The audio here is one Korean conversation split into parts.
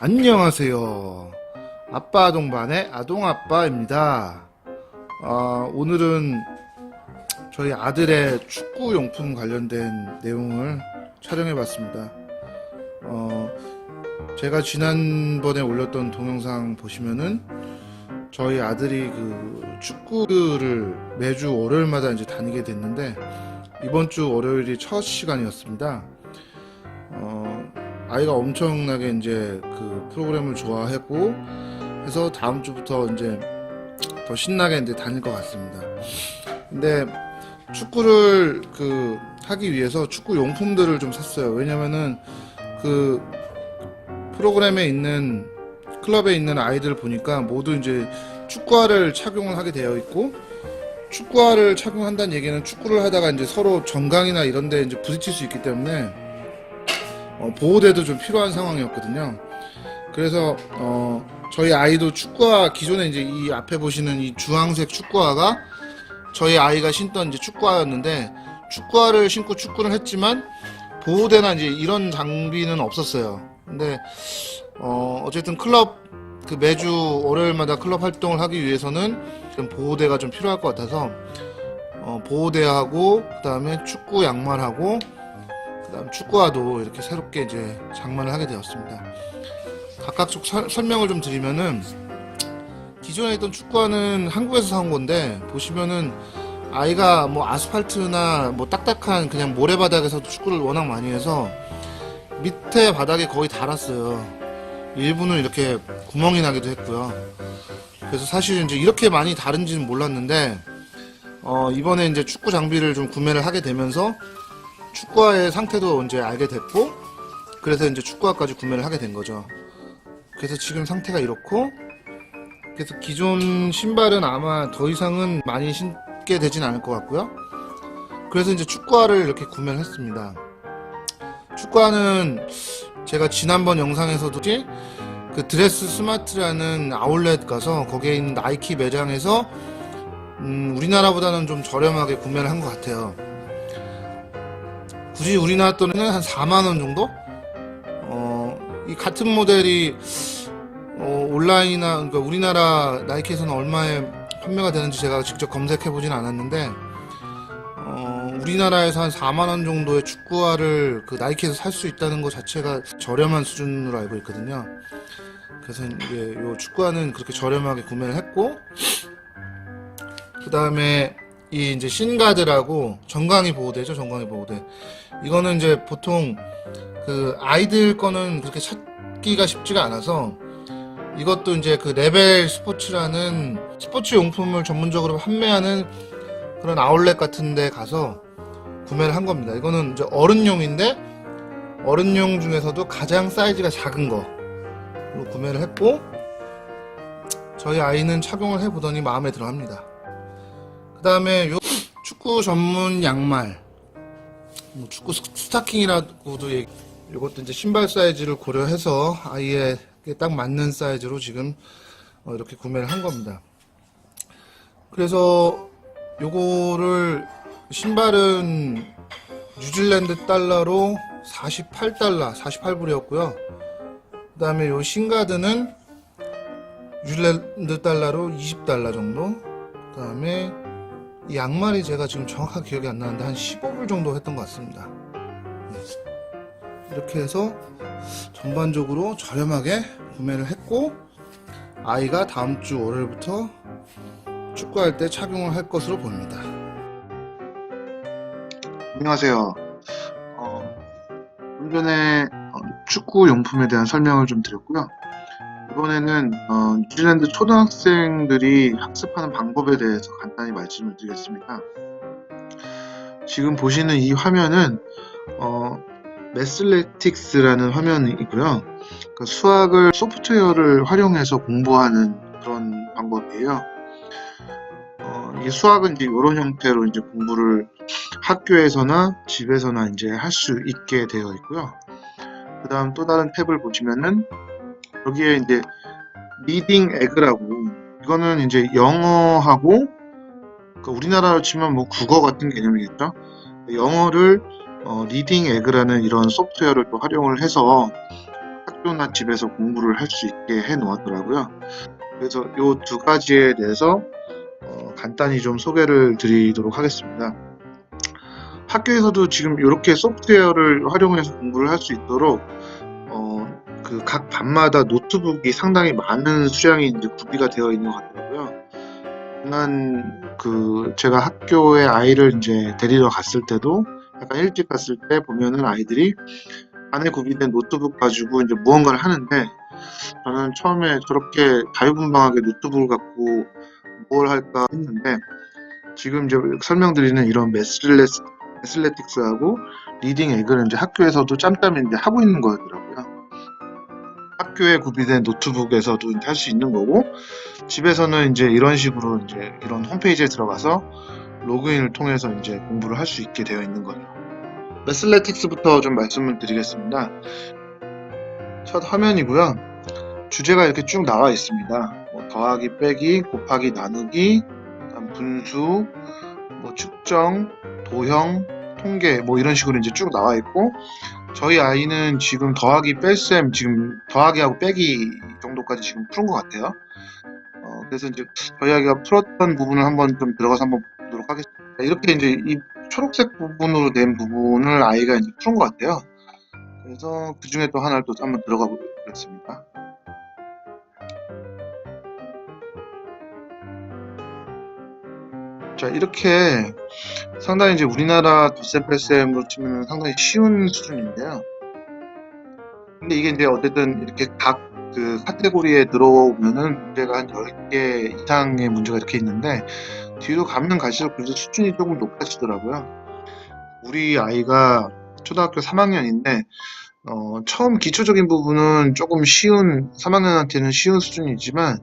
안녕하세요. 아빠 동반의 아동아빠입니다. 아, 오늘은 저희 아들의 축구 용품 관련된 내용을 촬영해 봤습니다. 어, 제가 지난번에 올렸던 동영상 보시면은 저희 아들이 그 축구를 매주 월요일마다 이제 다니게 됐는데 이번 주 월요일이 첫 시간이었습니다. 어, 아이가 엄청나게 이제 그 프로그램을 좋아했고 해서 다음 주부터 이제 더 신나게 이제 다닐 것 같습니다. 근데 축구를 그 하기 위해서 축구 용품들을 좀 샀어요. 왜냐면은 그 프로그램에 있는 클럽에 있는 아이들 보니까 모두 이제 축구화를 착용을 하게 되어 있고 축구화를 착용한다는 얘기는 축구를 하다가 이제 서로 정강이나 이런 데 이제 부딪힐 수 있기 때문에 어, 보호대도 좀 필요한 상황이었거든요. 그래서 어, 저희 아이도 축구화 기존에 이제 이 앞에 보시는 이 주황색 축구화가 저희 아이가 신던 이제 축구화였는데 축구화를 신고 축구를 했지만 보호대나 이제 이런 장비는 없었어요. 근데 어, 어쨌든 클럽 그 매주 월요일마다 클럽 활동을 하기 위해서는 좀 보호대가 좀 필요할 것 같아서 어, 보호대하고 그다음에 축구 양말하고 그다음 축구화도 이렇게 새롭게 이제 장만을 하게 되었습니다. 각각 좀 설- 설명을 좀 드리면은 기존에 있던 축구화는 한국에서 사온 건데 보시면은 아이가 뭐 아스팔트나 뭐 딱딱한 그냥 모래바닥에서 축구를 워낙 많이 해서 밑에 바닥에 거의 닳았어요. 일부는 이렇게 구멍이 나기도 했고요. 그래서 사실 이제 이렇게 많이 다른지는 몰랐는데 어, 이번에 이제 축구 장비를 좀 구매를 하게 되면서 축구화의 상태도 이제 알게 됐고 그래서 이제 축구화까지 구매를 하게 된 거죠. 그래서 지금 상태가 이렇고 그래서 기존 신발은 아마 더 이상은 많이 신게 되진 않을 것 같고요. 그래서 이제 축구화를 이렇게 구매를 했습니다. 축구화는 제가 지난번 영상에서도 그 드레스 스마트라는 아울렛 가서 거기에 있는 나이키 매장에서 음, 우리나라보다는 좀 저렴하게 구매를 한 것 같아요. 굳이 우리나라 돈은 한 4만 원 정도? 어, 이 같은 모델이 어, 온라인이나 그러니까 우리나라 나이키에서는 얼마에 판매가 되는지 제가 직접 검색해 보진 않았는데 어, 우리나라에서 한 4만 원 정도의 축구화를 그 나이키에서 살 수 있다는 것 자체가 저렴한 수준으로 알고 있거든요. 그래서 이게 요 축구화는 그렇게 저렴하게 구매를 했고 그 다음에 이 이제 신가드라고 정강이 보호대죠, 정강이 보호대. 이거는 이제 보통 그 아이들 거는 그렇게 찾기가 쉽지가 않아서 이것도 이제 그 레벨 스포츠라는 스포츠 용품을 전문적으로 판매하는 그런 아울렛 같은 데 가서 구매를 한 겁니다. 이거는 이제 어른용인데 어른용 중에서도 가장 사이즈가 작은 거로 구매를 했고 저희 아이는 착용을 해보더니 마음에 들어 합니다. 그 다음에 요 축구 전문 양말 뭐 축구 스- 스타킹이라고도 얘기 이것도 이제 신발 사이즈를 고려해서 아이에게 딱 맞는 사이즈로 지금 어, 이렇게 구매를 한 겁니다. 그래서 요거를 신발은 뉴질랜드 달러로 48달러, 48불이었고요. 그 다음에 요 신가드는 뉴질랜드 달러로 20달러 정도. 그 다음에 이 양말이 제가 지금 정확하게 기억이 안 나는데 한 15불 정도 했던 것 같습니다. 네. 이렇게 해서 전반적으로 저렴하게 구매를 했고 아이가 다음 주 월요일부터 축구할 때 착용을 할 것으로 보입니다. 안녕하세요. 어, 좀 전에 어, 축구 용품에 대한 설명을 좀 드렸고요. 이번에는 어, 뉴질랜드 초등학생들이 학습하는 방법에 대해서 간단히 말씀을 드리겠습니다. 지금 보시는 이 화면은 어, 매슬레틱스라는 화면이고요. 그 수학을 소프트웨어를 활용해서 공부하는 그런 방법이에요. 어, 이 수학은 이제 이런 형태로 이제 공부를 학교에서나 집에서나 이제 할 수 있게 되어 있고요. 그 다음 또 다른 탭을 보시면은 여기에 이제 리딩 에그라고 이거는 이제 영어하고 그 우리나라로 치면 뭐 국어 같은 개념이겠죠. 영어를 어, 리딩 에그라는 이런 소프트웨어를 또 활용을 해서 학교나 집에서 공부를 할 수 있게 해 놓았더라고요. 그래서 이 두 가지에 대해서 어, 간단히 좀 소개를 드리도록 하겠습니다. 학교에서도 지금 이렇게 소프트웨어를 활용해서 공부를 할 수 있도록 어, 그 각 반마다 노트북이 상당히 많은 수량이 이제 구비가 되어 있는 것 같더라고요. 지난 그 제가 학교에 아이를 이제 데리러 갔을 때도 약간 일찍 갔을 때 보면은 아이들이 안에 구비된 노트북 가지고 이제 무언가를 하는데 저는 처음에 저렇게 자유분방하게 노트북을 갖고 뭘 할까 했는데 지금 이제 설명드리는 이런 메슬레, 메슬레틱스하고 리딩 에그는 이제 학교에서도 짬짬이 이제 하고 있는 거더라고요. 학교에 구비된 노트북에서도 할 수 있는 거고 집에서는 이제 이런 식으로 이제 이런 홈페이지에 들어가서 로그인을 통해서 이제 공부를 할 수 있게 되어 있는 거죠. 메슬레틱스부터 좀 말씀을 드리겠습니다. 첫 화면이고요. 주제가 이렇게 쭉 나와 있습니다. 뭐 더하기, 빼기, 곱하기, 나누기, 분수, 뭐 측정, 도형, 통계, 뭐 이런 식으로 이제 쭉 나와 있고 저희 아이는 지금 더하기, 뺄셈, 지금 더하기하고 빼기 정도까지 지금 푸는 것 같아요. 어, 그래서 이제 저희 아이가 풀었던 부분을 한번 좀 들어가서 한번 보도록 하겠습니다. 이렇게 이제 이 초록색 부분으로 된 부분을 아이가 이제 푸는 것 같아요. 그래서 그 중에 또 하나를 또 한번 들어가 보겠습니다. 자, 이렇게 상당히 이제 우리나라 덧셈 뺄셈으로 치면 상당히 쉬운 수준인데요. 근데 이게 이제 어쨌든 이렇게 각 그 카테고리에 들어오면은 문제가 한 10개 이상의 문제가 이렇게 있는데 뒤로 가면 갈수록 그래도 수준이 조금 높아지더라고요. 우리 아이가 초등학교 3학년인데 어, 처음 기초적인 부분은 조금 쉬운 3학년한테는 쉬운 수준이지만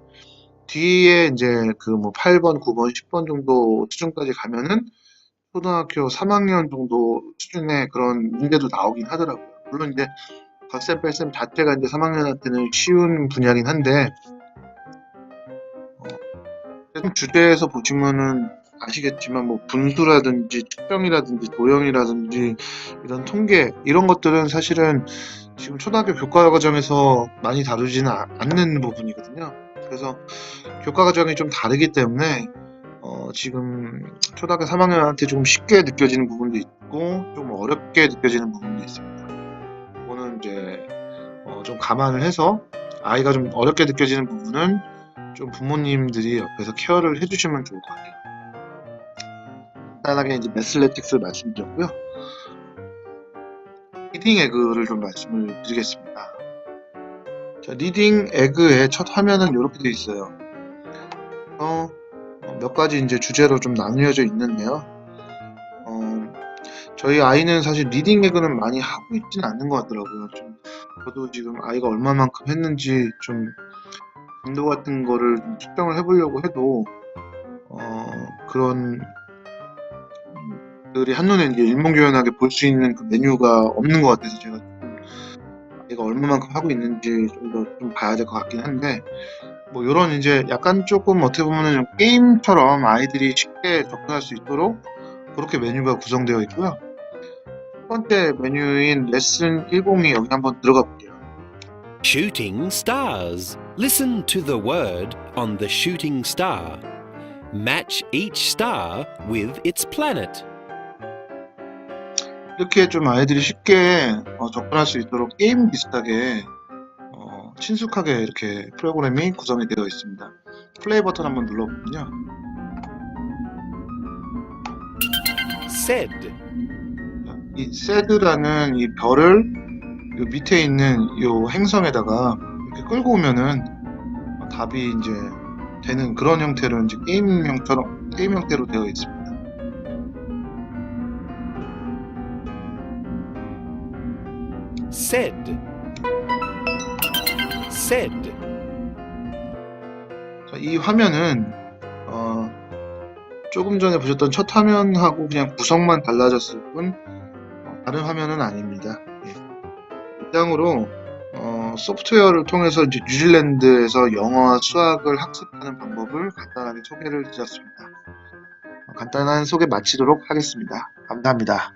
뒤에 이제 그 뭐 8번, 9번, 10번 정도 수준까지 가면은 초등학교 3학년 정도 수준의 그런 문제도 나오긴 하더라고요. 물론 이제 덧셈 뺄셈 자체가 이제 3학년한테는 쉬운 분야긴 한데 어, 주제에서 보시면은 아시겠지만 뭐 분수라든지 측정이라든지 도형이라든지 이런 통계 이런 것들은 사실은 지금 초등학교 교과 과정에서 많이 다루지는 아- 않는 부분이거든요. 그래서 교과 과정이 좀 다르기 때문에 어, 지금 초등학교 3학년한테 조금 쉽게 느껴지는 부분도 있고 좀 어렵게 느껴지는 부분도 있습니다. 이거는 이제 어, 좀 감안을 해서 아이가 좀 어렵게 느껴지는 부분은 좀 부모님들이 옆에서 케어를 해주시면 좋을 것 같아요. 간단하게 이제 메슬레틱스 말씀드렸고요. 리딩 에그를 좀 말씀을 드리겠습니다. 자, 리딩 에그의 첫 화면은 이렇게 되어 있어요. 어, 어, 몇 가지 이제 주제로 좀 나뉘어져 있는데요. 어, 저희 아이는 사실 리딩 에그는 많이 하고 있지는 않는 것 같더라고요. 좀 저도 지금 아이가 얼마만큼 했는지 좀 빈도 같은 거를 좀 측정을 해보려고 해도 어, 그런 들이 한눈에 이제 일목요연하게 볼 수 있는 그 메뉴가 없는 것 같아서 제가 좀 얘가 얼마만큼 하고 있는지 좀더좀 봐야 될 것 같긴 한데 뭐 이런 이제 약간 조금 어떻게 보면은 좀 게임처럼 아이들이 쉽게 접근할 수 있도록 그렇게 메뉴가 구성되어 있고요. 첫 번째 메뉴인 레슨 102 여기 한번 들어가 볼게요. Shooting stars. Listen to the word on the shooting star. Match each star with its planet. 이렇게 좀 아이들이 쉽게 어, 접근할 수 있도록 게임 비슷하게 어, 친숙하게 이렇게 프로그램이 구성이 되어 있습니다. 플레이 버튼 한번 눌러보면요. Said. 이 세드라는 이 별을 요 밑에 있는 요 행성에다가 이렇게 끌고 오면은 어, 답이 이제 되는 그런 형태로 이제 게임형처럼 게임 형태로 되어 있습니다. Said. Said. 자, 이 화면은 어, 조금 전에 보셨던 첫 화면하고 그냥 구성만 달라졌을 뿐 어, 다른 화면은 아닙니다. 예. 이상으로 어, 소프트웨어를 통해서 이제 뉴질랜드에서 영어와 수학을 학습하는 방법을 간단하게 소개를 드렸습니다. 어, 간단한 소개 마치도록 하겠습니다. 감사합니다.